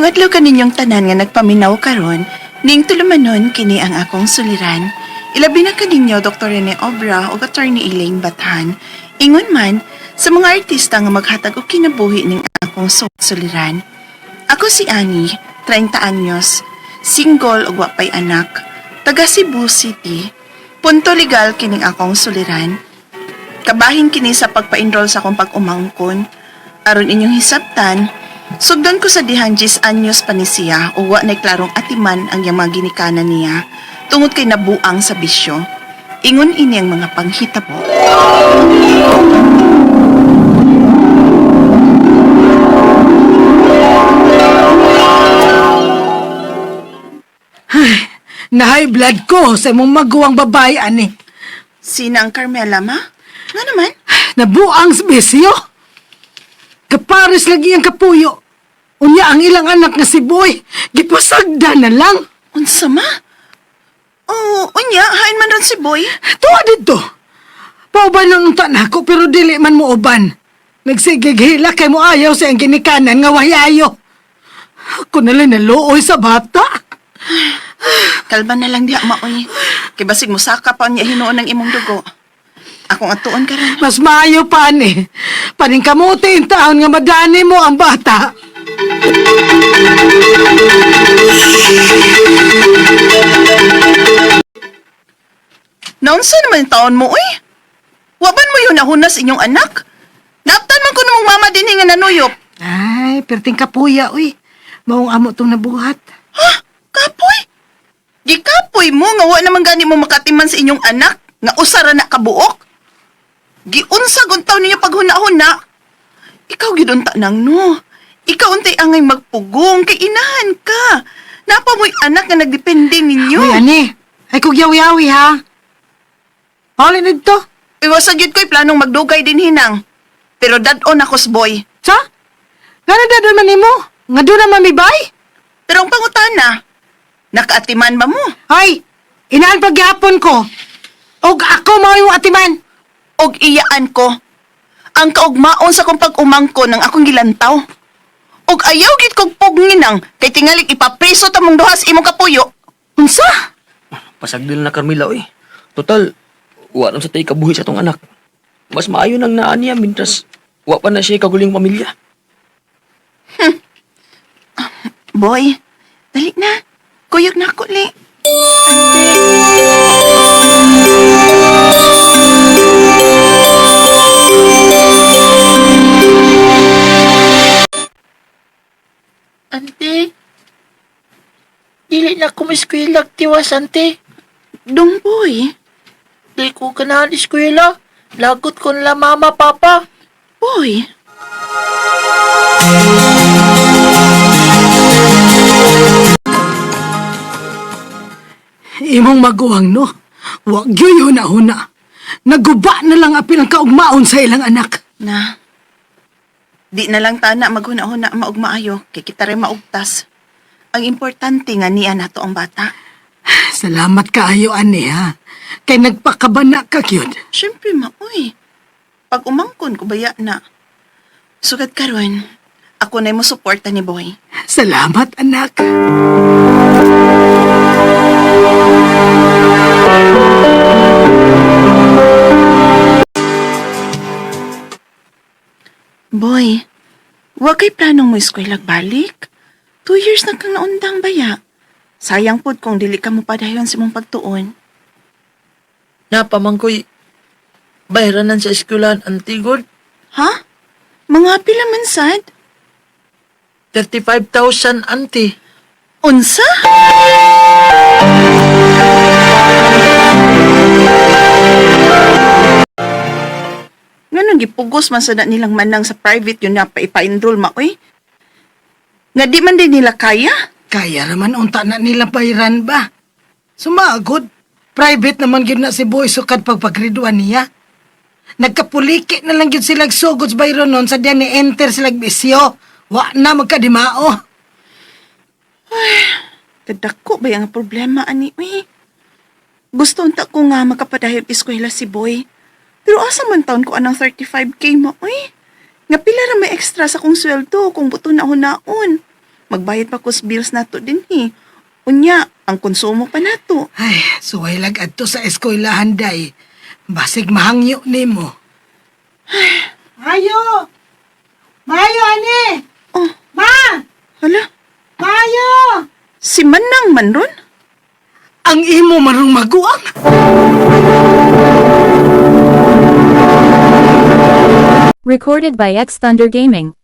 Adlaw kaninyong tanan nga nagpaminaw karon, ning tulumanon kini ang akong suliran. Ilabi na kaninyo Dr. Rene Obra o Attorney Elaine Bathan. Ingon man sa mga artista nga maghatag og kinabuhi ning akong su- suliran. Ako si Annie, 30 anyos, single ug wa pay anak, taga Cebu City. Punto legal kining akong suliran. Kabahin kini sa pagpa-enroll sa akong pag-umangkon. Aron inyong hisabtan, sugdan ko sa dihan 10 anyos pa ni siya o wa na klarong atiman ang iyang mga ginikanan niya tungod kay nabuang sa bisyo. Ingon ini ang mga panghitabo. Na-high blood ko sa mong maguwang babae, ani. Sina ang Carmela, ma? Nga naman? Nabuang sa bisyo. Kapares lagi ang kapuyo. Unya ang ilang anak nga si Boy, gipasagda na lang. Unsa ma? Oh, unya, hain man ron si Boy. Tuwa dito. Pauban ng unta nako pero dili man mo uban. Nagsigigila kay mo ayaw sa ang ginikanan nga wayayo. Ako na lang naluoy sa bata. Kalban na lang diha, maoy. Kay basig mo saka pa niya hinuon ng imong dugo. Akong atuon ka ron. Mas maayo pa ni. Paning kamuti yung taon nga madani mo ang bata. Naunsa naman yung taon mo, uy? Waban mo yun nahunas inyong anak? Naptan man ko namang mama din nga nanuyop. Ay, perting kapuya, uy. Maong amo tong nabuhat. Ha? Kapoy? Gikapoy mo nga wa naman gani mo makatiman sa inyong anak nga usara na kabuok? Giunsa guntaw ninyo paghuna-huna? Ikaw gidunta nang no. Ikaw untay angay magpugong kay inahan ka. Napa mo'y anak nga nagdepende ninyo. Uy, ani. Ay, kugyaw-yawi, ha? Halin dito. Iwasan gyud ko'y planong magdugay din hinang. Pero dad-on ako boy. Sa? Nga na dadon man nimo? Nga doon na mamibay? Pero ang pangutana, nakaatiman ba mo? Ay, inaan pagyapon ko. Og ako mao yung atiman. Og iyaan ko. Ang kaugmaon sa kong pag-umangko ng akong gilantaw. Og ayaw gid kog pugninang kay tingali ipapreso ta mong duhas imong kapuyo. Unsa? Pasagdil na Carmela, oy. Total, wa naman sa tayo kabuhi sa tong anak. Mas maayo nang naan niya, mintras wa pa na siya kaguling pamilya. Boy, dali na. Kuyog na ako, li. Ante, dili na ko eskwela tiwas, ante. Dong, boy. Dili ko ganahan eskwela. Lagot ko nila mama, papa. Boy. Imong maguwang no. Wag yun na huna. Naguba na lang apil ang kaugmaon sa ilang anak. Na. Di na lang tana maghuna-huna maugmaayo kay kita rin maugtas. Ang importante nga niya nato ang bata. Salamat kaayo, ani ha. Kay nagpakabana ka, kyud. Siyempre, maoy. Pag umangkon ko baya na. Sugad karon, ako na mo suporta ni Boy. Salamat, anak. Wag kay planong mo eskwela balik. Two years na kang naundang baya. Sayang pod kung dili ka mo padayon sa mong pagtuon. Napamangkoy, bayranan sa eskwelahan, ante God. Ha? Mga pila man sad? 35,000, ante. Unsa? Gipugos man sa na nilang manang sa private yun na pa ipa-enroll maoy. Nga di man din nila kaya? Kaya naman unta na nila bayran ba? Sumagod. Private naman yun na si Boy sukad pagpagriduan niya. Nagkapuliki na lang yun silang sugod sa bayron nun sa diyan ni enter silang bisyo. Wa na magkadimao. Kadako ba yung problema ani uy? Gusto unta ko nga makapadahil eskwela si Boy. Pero asa man taon ko anang 35k mo uy? Nga pila ra may extra sa kong sweldo kung buto na hunaon. Magbayad pa ko sa bills nato din eh. Unya, ang konsumo pa nato. Ay, suway lag adto sa eskwelahan day. Basig mahangyo nimo. Mayo! Mayo, ani! Oh, Ma! hala, Mayo! si Manang man ron? Ang imo marong maguang. Recorded by X Thunder Gaming.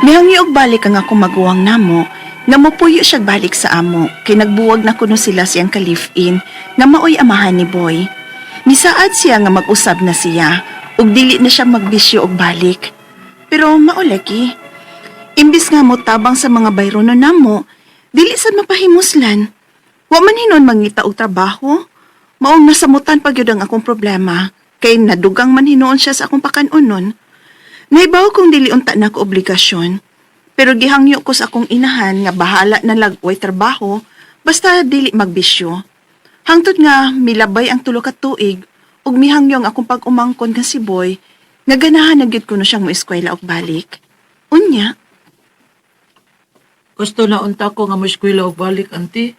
Mihangyo og balik ang ako maguwang namo, nga mopuyo siya balik sa amo, kay nagbuwag na kuno sila siyang ka-live-in, nga maoy amahan ni Boy. Misaad siya nga mag-usab na siya, ug dili na siya magbisyo og balik. Pero maulagi, imbis nga mo tabang sa mga bayrono namo, dili sad mapahimuslan. Wa man hinon mangita og trabaho. Maong nasamutan pa gyud ang akong problema, kay nadugang man hinuon siya sa akong pakanunon. Naibaw kong dili unta na ko obligasyon, pero gihangyo ko sa akong inahan nga bahala na lagway trabaho basta dili magbisyo. Hangtod nga milabay ang tulo ka tuig ug mihangyo ang akong pag-umangkon nga si Boy nga ganahan na gyud ko no siyang moeskwela og balik. Unya, Gusto na unta ko nga mo-eskwela og balik, auntie.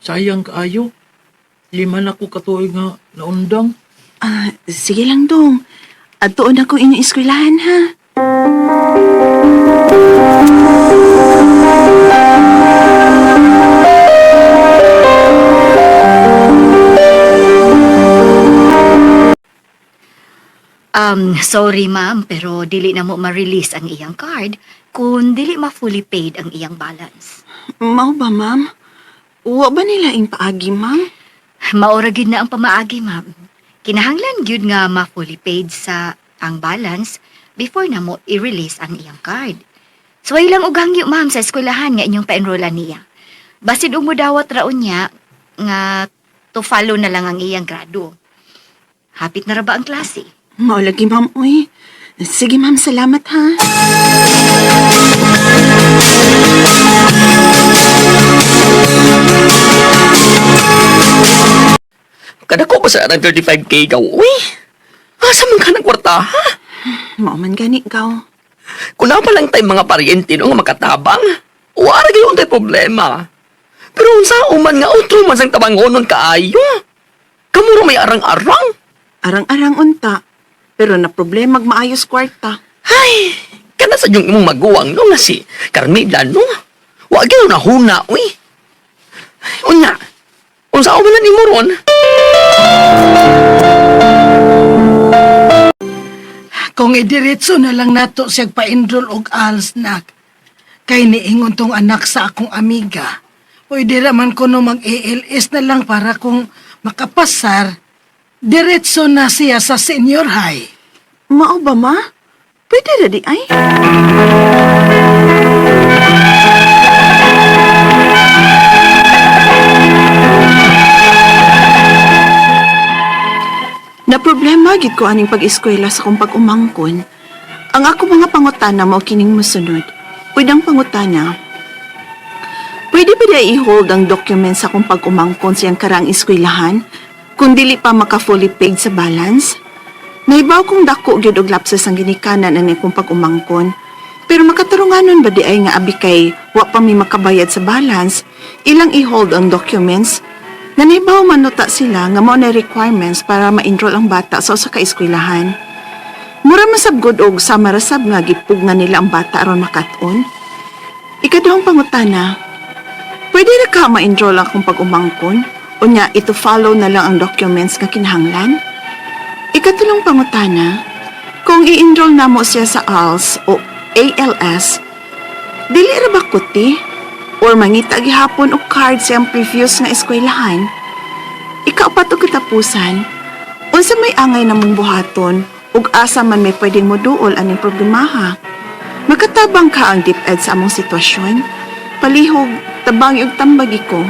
Sayang kaayo. Lima na ko katuig nga naundang. ah, sige lang dong. Adtuon ako inyong eskwelahan ha. Um, sorry ma'am, pero dili na mo ma-release ang iyang card kung dili ma-fully paid ang iyang balance. Mao ba ma'am? Wa ba nila ing paagi ma'am? Maura gid na ang pamaagi ma'am. Kinahanglan gyud nga ma-fully paid sa ang balance before na mo i-release ang iyang card. So ay lang og hangyo ma'am sa eskwelahan nga inyong pa-enrollan niya. Basid og mudawat raon niya nga to follow na lang ang iyang grado. Hapit na ra ba ang klase? Mao lagi ma'am uy. Sige ma'am, salamat ha. Kada ko ba sa ng 35k ka, uy? Asa man ka ng kwarta, ha? Mao man gani gaw. Kung na pa lang tayo mga paryente no nga makatabang, wala gayon tayo problema. Pero unsa uman nga utro man sang tabangonon kaayo. Kamuro may arang-arang. Arang-arang unta. Pero na problema maayos kwarta. Ay, kana sa yung imong maguwang no nga si Carmela no. Wa gyud na huna, uy. Unsa uman na nimo ron? Kung idiretso na lang nato siya pa-enroll og ALS nak. Kay niingon tong anak sa akong amiga. Pwede raman ko no mag-ALS na lang para kung makapasar, diretso na siya sa senior high. Mao ba ma? Pwede na di ay? Na problema gid ko aning pag-eskwela sa kong pag-umangkon. Ang ako mga pangutana mao kining mosunod. Pwedang pangutana. Pwede ba i-hold ang document sa kong pag-umangkon siyang karang eskwelahan kung dili pa maka-fully paid sa balance? Naibaw kong dako gyud og lapses ang ginikanan ani kong pag-umangkon. Pero makatarunganon ba di ay nga abi kay wa pa mi makabayad sa balance, ilang i-hold ang documents? Nanibaw man nuta sila nga mao na requirements para ma-enroll ang bata sa usa ka eskwelahan. Mura masabgod og sa marasab nga gipugna nila ang bata aron makat-on. Ikaduhang pangutana, pwede na ka ma-enroll ang kong pag-umangkon? O nya, ito follow na lang ang documents nga kinahanglan? Ikatulong pangutana, kung i-enroll na mo siya sa ALS o ALS, dili ra ba kuti? Or mangita gihapon og card siyang previous nga eskwelahan? Ikaapat og katapusan, unsa may angay na mong buhaton ug asa man may pwedeng moduol aning problemaha? Makatabang ka ang DepEd sa among sitwasyon? Palihog, tabang ug tambagi ko,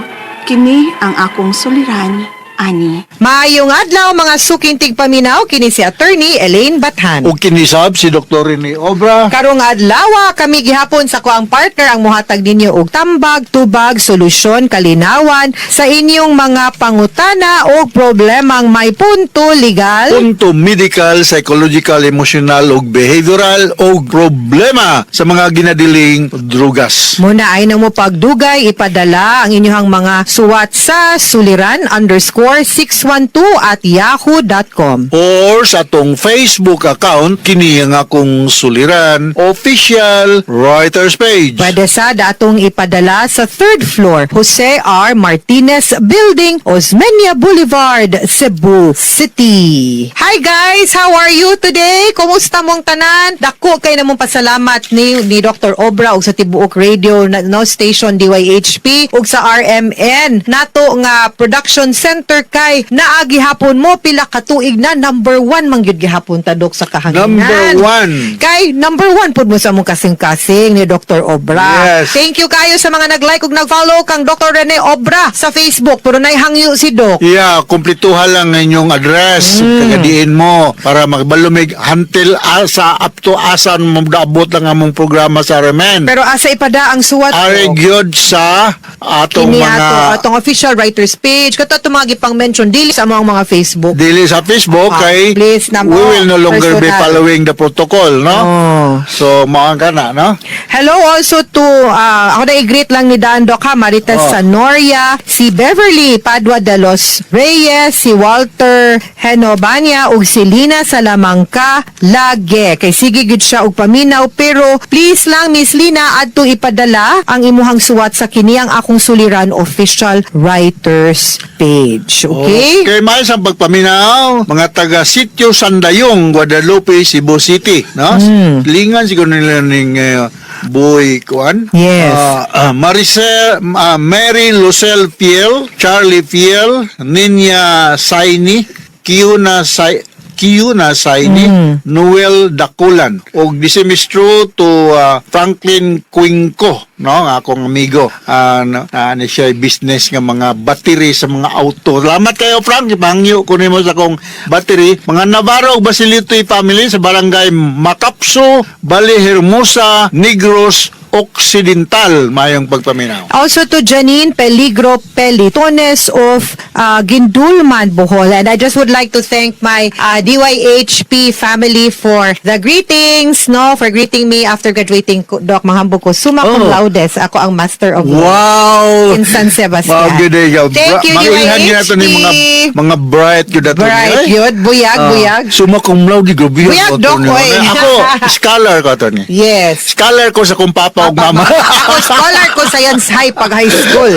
kini ang akong suliran, Ani. Maayong adlaw mga sukintig paminaw kini si attorney Elaine Bathan. O kinisab si Dr. Rene Obra. Karong adlaw kami gihapon sa kuang partner ang muhatag ninyo og tambag, tubag, solusyon, kalinawan sa inyong mga pangutana o problemang may punto legal. Punto medical, psychological, emotional ug behavioral o problema sa mga ginadiling drugas. Muna ay nang mo pagdugay, ipadala ang inyong mga suwat sa suliran underscore 612 at yahoo.com. Or sa atong Facebook account, kini ang akong suliran, official writer's page. Pwede sa datong ipadala sa third floor, Jose R. Martinez Building, Osmeña Boulevard, Cebu City. Hi guys! How are you today? Kumusta mong tanan? Dako kay namong pasalamat ni, ni Dr. Obra ug sa Tibuok Radio na, no, station DYHP ug sa RMN. Nato nga production center kay naagi hapon mo pila ka tuig na number one man gyud gihapon ta dok sa kahanginan. Number one. Kay number one pud mo sa mong kasing-kasing ni Dr. Obra. Yes. Thank you kayo sa mga nag-like ug nag-follow kang Dr. Rene Obra sa Facebook. Pero naihangyo si Doc. Yeah, kumpletuhan lang ang inyong address, tagadiin mo para magbalumig until asa up to asan mo daabot lang among programa sa Remen. Pero asa ipada ang suwat Are gyud sa atong Kini mga ato, atong official writers page. Kato ato mga gipang mention dili sa mga mga Facebook. dili sa Facebook Ah, kay please na we will no longer be personal. following the protocol, no? Oh. So, mga kana, no? Hello also to, ah, ako na i-greet lang ni Dan Doc ha, Maritas Oh. Sanoria, si Beverly Padua de los Reyes, si Walter Henobania, ug si Lina Salamangka Lage. Kay sige gid siya og paminaw, pero please lang Miss Lina, adto ipadala ang imuhang suwat sa kini ang akong suliran official writers page. Okay? Okay, may isang pagpaminaw, mga taga Sitio Sandayong, Guadalupe, Cebu City, no? Hmm. Lingan siguro nila ning uh, Boy Kuan. Yes. Ah, ah, Maricel, ah, Mary Lucel Fiel, Charlie Fiel, Ninya Saini, Kiuna Sai Kiuna Saini, Hmm. Noel Dakulan, og disemistro to ah, Franklin Quinco, no, nga akong amigo. Ah, na, na, ano siya business nga mga battery sa mga auto. Salamat kayo Frank, ipangyo ko nimo sa akong battery. Mga Navarro Basilitoy family sa barangay Macapso, Bali Hermosa, Negros Occidental mayong pagpaminaw. Also to Janine Peligro Pelitones of uh, Gindulman, Bohol. And I just would like to thank my uh, DYHP family for the greetings, no? For greeting me after graduating Doc Mahambog ko. Summa cum Oh. laudes. Ako ang Master of Laws Wow! in San Sebastian. Wow, good day, yo. Thank you, Mailhan yun nato ni mga DYHP. mga bright yun nato Bright, ay. yun. Buyag, Ah, buyag. Suma cum laude, grabe. Buyag, Doc, Tony. oy. Ako, scholar ko to ni. Yes. Scholar ko sa kung o mama. Ako, scholar ko science high pag high school.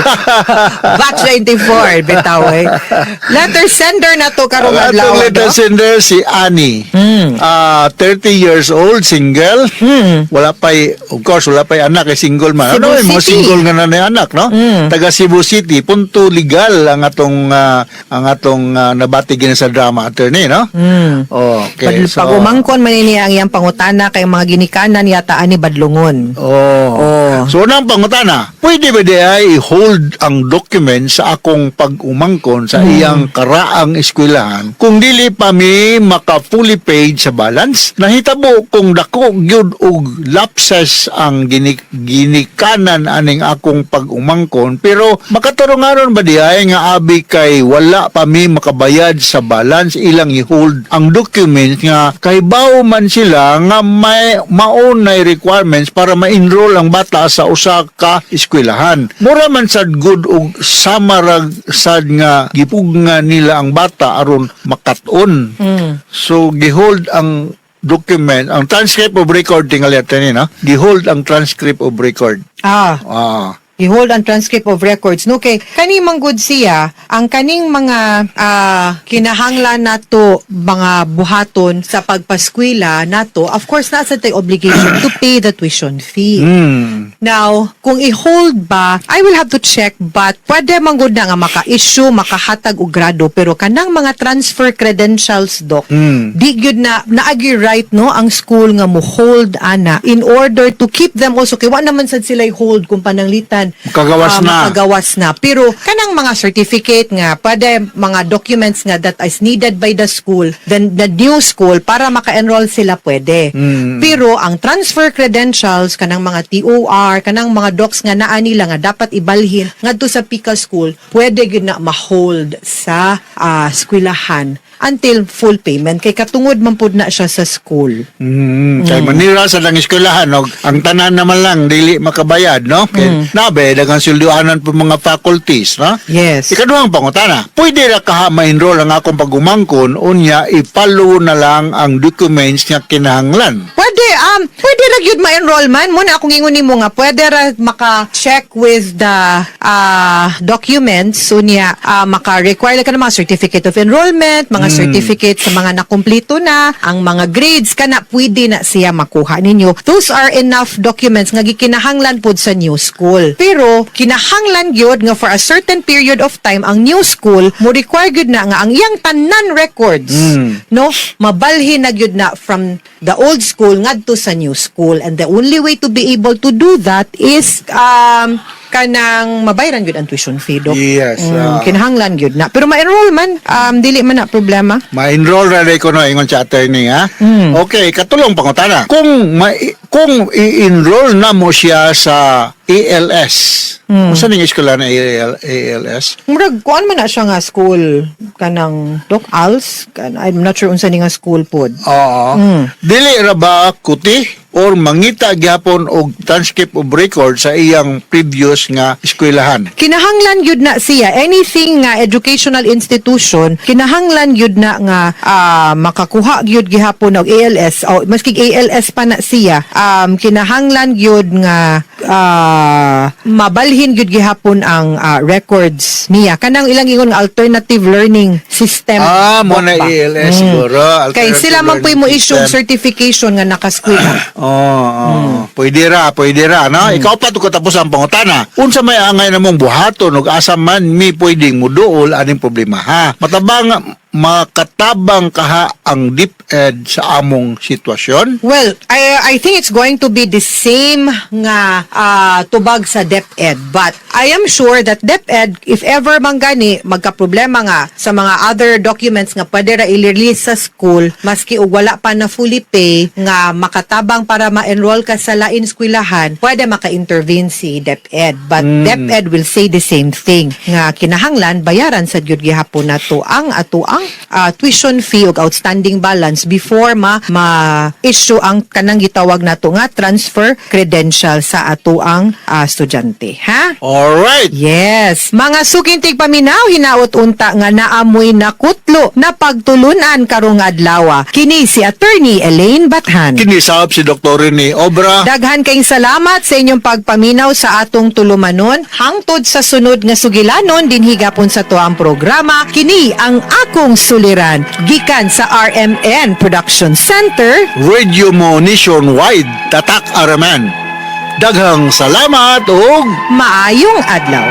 Batch 94, bitaw eh. Letter sender na to karong adlaw. atong letter Doc. sender si Annie. Hmm. Ah, 30 years old, single. Wala pa'y, of course, wala pa'y anak, eh, single man. Cebu ano, eh, City. single nga na na anak, no? Hmm. Taga Cebu City, punto legal ang atong ah, ang atong uh, nabatigin sa drama attorney, no? Hmm. Okay, Pag, pag umangkon man ini ang iyang pangutana kay mga ginikanan yata ani badlungon. Oh. Oh. So, nang pangutana, pwede ba di ay i-hold ang document sa akong pag-umangkon sa iyang karaang eskwelahan kung dili pa mi maka fully paid sa balance? Nahitabo kung dako gyud og lapses ang ginik ginikanan aning akong pag-umangkon pero makatarungaron ba di ay nga abi kay wala pa mi makabayad sa balance? Ilang i-hold ang document nga kay bawo man sila nga may maunay requirements para ma-enroll ang bata sa usa ka eskwelahan. Mura man sad good og samarag sad nga gipugna nila ang bata aron makaton. So gihold ang document, ang transcript of record tingali ato ni no? Gihold ang transcript of record. Ah, Ah. I-hold ang transcript of records no kay kani man good siya ang kaning mga ah, kinahanglan nato mga buhaton sa pagpaskwela nato of course nasa tay obligation to pay the tuition fee. Hmm. Now, kung i-hold ba, I will have to check but pwede man gud na nga maka-issue, makahatag og grado pero kanang mga transfer credentials doc, Hmm. di gyud na naagi right no ang school nga mo hold ana in order to keep them also kay wa naman sad sila hold kung pananglitan man Makagawas ah, na. makagawas na. Pero kanang mga certificate nga, pwede mga documents nga that is needed by the school, then the new school, para maka-enroll sila pwede. Mm. Pero ang transfer credentials, kanang mga TOR, kanang mga docs nga naa nila nga dapat ibalhin ngadto sa PICA school, pwede gyud na ma-hold sa ah, eskwelahan until full payment kay katungod man pud na siya sa school. Mm, kay manira sa lang eskwelahan og ang tanan naman lang dili makabayad no kay nabe dagang silduanan po mga faculties no Yes. ikaduhang pangutana pwede ra ka ma-enroll ang akong pagumangkon unya ipalo na lang ang documents nga kinahanglan Pwede, um, pwede ra gyud ma-enroll man. Muna akong ingon nimo nga, pwede ra maka-check with the uh, documents. So niya, uh, maka-require ka ng mga certificate of enrollment, mga certificate sa mga nakumpleto na, ang mga grades, kana pwede na siya makuha ninyo. Those are enough documents nga gikinahanglan pod sa new school. Pero, kinahanglan gyud nga for a certain period of time, ang new school, mo require gyud na nga ang iyang tanan records no mabalhin na gyud na from the old school ngadto sa new school and the only way to be able to do that is um kanang mabayaran gyud ang tuition fee dok Yes, ah. kinahanglan gyud na pero ma-enroll man um dili man na problema ma-enroll ra rin ko no ingon sa attorney ha Hmm. okay katulong pangutana kung ma- kung i-enroll na mo siya sa ALS Hmm. Unsa ning eskwela na AL, ALS murag kuan man na siya nga school kanang dok als kan I'm not sure unsa ni nga school pod Oo. Mm. Dili ra ba kuti or mangita gyapon og transcript of record sa iyang previous nga eskwelahan? kinahanglan gyud na siya anything nga educational institution kinahanglan gyud na nga ah, makakuha gyud gihapon og ALS o maski ALS pa na siya um kinahanglan gyud nga ah, mabalhin gyud gihapon ang ah, records niya kanang ilang ingon alternative learning system Ah, mo na? ALS Mm. siguro. kay sila man mo issue certification nga nakaskwela Oo, oo. Hmm. Pwede ra, pwede ra, no? Ikaw pa to katapos ang pangutana. Unsa may angay namong buhaton ug asa man mi pwedeng muduol aning problema ha. Matabang makatabang kaha ang DepEd sa among sitwasyon. Well, I I think it's going to be the same nga ah, tubag sa DepEd. But I am sure that DepEd, if ever man gani, magka-problema nga sa mga other documents nga pwede ra i-release sa school, maski og wala pa na fully pay, nga makatabang para ma-enroll ka sa lain eskwelahan, pwede maka-intervene si DepEd. But DepEd will say the same thing, nga kinahanglan, bayaran sa gyud gihapon na to ang ato ang ah, tuition fee ug outstanding balance before ma ma-issue ang kanang gitawag nato nga transfer credential sa ato ang ah, estudyante ha Alright. Yes, mga sukintig paminaw hinaot unta nga naamoy na kutlo na pagtulunan karong adlaw. Kini si Attorney Elaine Bathan. Kinisab si Dr. Rene Obra. Daghan kayong salamat sa inyong pagpaminaw sa atong tulumanon. Hangtod sa sunod nga sugilanon din higapon sa tuang programa. Kini ang akong Bagong gikan sa RMN Production Center, Radio mo nationwide, Tatak Araman. Daghang salamat ug maayong adlaw.